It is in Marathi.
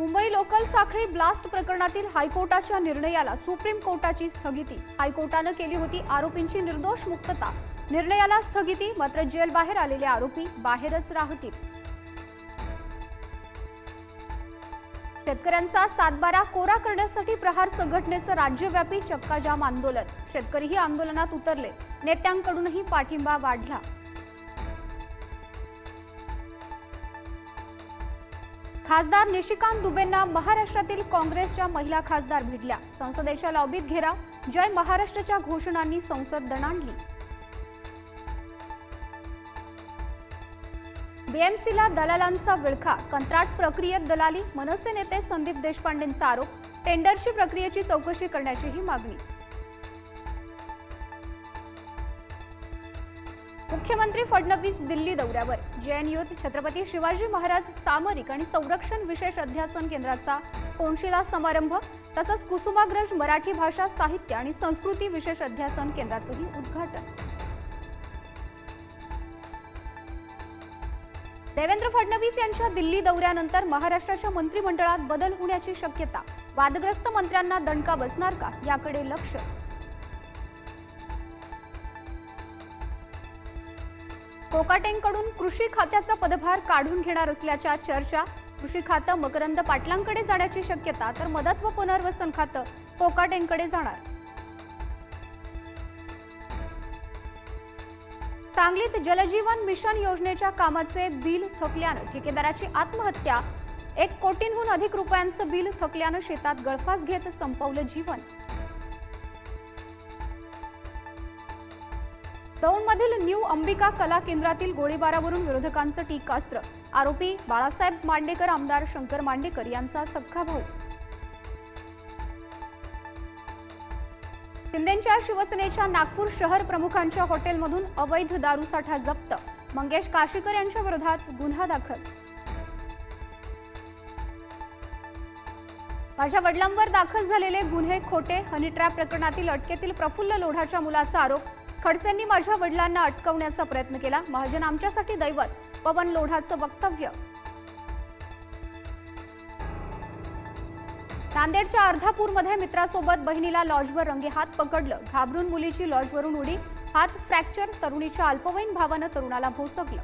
मुंबई लोकल साखळी ब्लास्ट प्रकरणातील हायकोर्टाच्या निर्णयाला सुप्रीम कोर्टाची स्थगिती. हायकोर्टानं केली होती आरोपींची निर्दोष मुक्तता. निर्णयाला स्थगिती मात्र जेलबाहेर आलेले आरोपी बाहेरच राहतील. शेतकऱ्यांचा सातबारा कोरा करण्यासाठी प्रहार संघटनेचं राज्यव्यापी चक्काजाम आंदोलन. शेतकरीही आंदोलनात उतरले. नेत्यांकडूनही पाठिंबा वाढला. खासदार निशिकांत दुबेंना महाराष्ट्रातील काँग्रेसच्या महिला खासदार भिडल्या संसदेच्या लॉबीत घेराव जय महाराष्ट्राच्या घोषणांनी संसद दणाणली बीएमसीला दलालांचा विळखा कंत्राट प्रक्रियेत दलाली मनसे नेते संदीप देशपांडेंचा आरोप टेंडरची प्रक्रियेची चौकशी करण्याचीही मागणी. मुख्यमंत्री फडणवीस दिल्ली दौऱ्यावर. जेएनयूत छत्रपती शिवाजी महाराज सामरिक आणि संरक्षण विशेष अध्यासन केंद्राचा कोनशिला समारंभ तसंच कुसुमाग्रज मराठी भाषा साहित्य आणि संस्कृती विशेष अध्यासन केंद्राचंही उद्घाटन. देवेंद्र फडणवीस यांच्या दिल्ली दौऱ्यानंतर महाराष्ट्राच्या मंत्रिमंडळात बदल होण्याची शक्यता वादग्रस्त मंत्र्यांना दणका बसणार का याकडे लक्ष? कोकाटेंकडून कृषी खात्याचा पदभार काढून घेणार असल्याच्या चर्चा कृषी खातं मकरंद पाटलांकडे जाण्याची शक्यता तर मदत व पुनर्वसन खातं कोकाटेंकडे जाणार. सांगलीत जलजीवन मिशन योजनेच्या कामाचे बिल थकल्यानं ठेकेदाराची आत्महत्या एक कोटींहून अधिक रुपयांचं बिल थकल्यानं शेतात गळफास घेत संपवलं जीवन. दौंडमधील न्यू अंबिका कला केंद्रातील गोळीबारावरून विरोधकांचं टीकास्त्र. आरोपी बाळासाहेब मांडेकर आमदार शंकर मांडेकर यांचा सख्खा भाऊ. शिंदेच्या शिवसेनेच्या नागपूर शहर प्रमुखांच्या हॉटेलमधून अवैध दारूसाठा जप्त. मंगेश काशीकर यांच्या विरोधात गुन्हा दाखल. माझ्या वडिलांवर दाखल झालेले गुन्हे खोटे हनीट्रॅप प्रकरणातील अटकेतील प्रफुल्ल लोढाच्या मुलाचा आरोप खडसेंनी माझ्या वडिलांना अटकवण्याचा प्रयत्न केला. महाजन आमच्यासाठी दैवत पवन लोढाचं वक्तव्य. नांदेडच्या अर्धापूरमध्ये मित्रासोबत बहिणीला लॉजवर रंगे हात पकडलं. घाबरून मुलीची लॉजवरून उडी हात फ्रॅक्चर तरुणीच्या अल्पवयीन भावानं तरुणाला भोसकलं.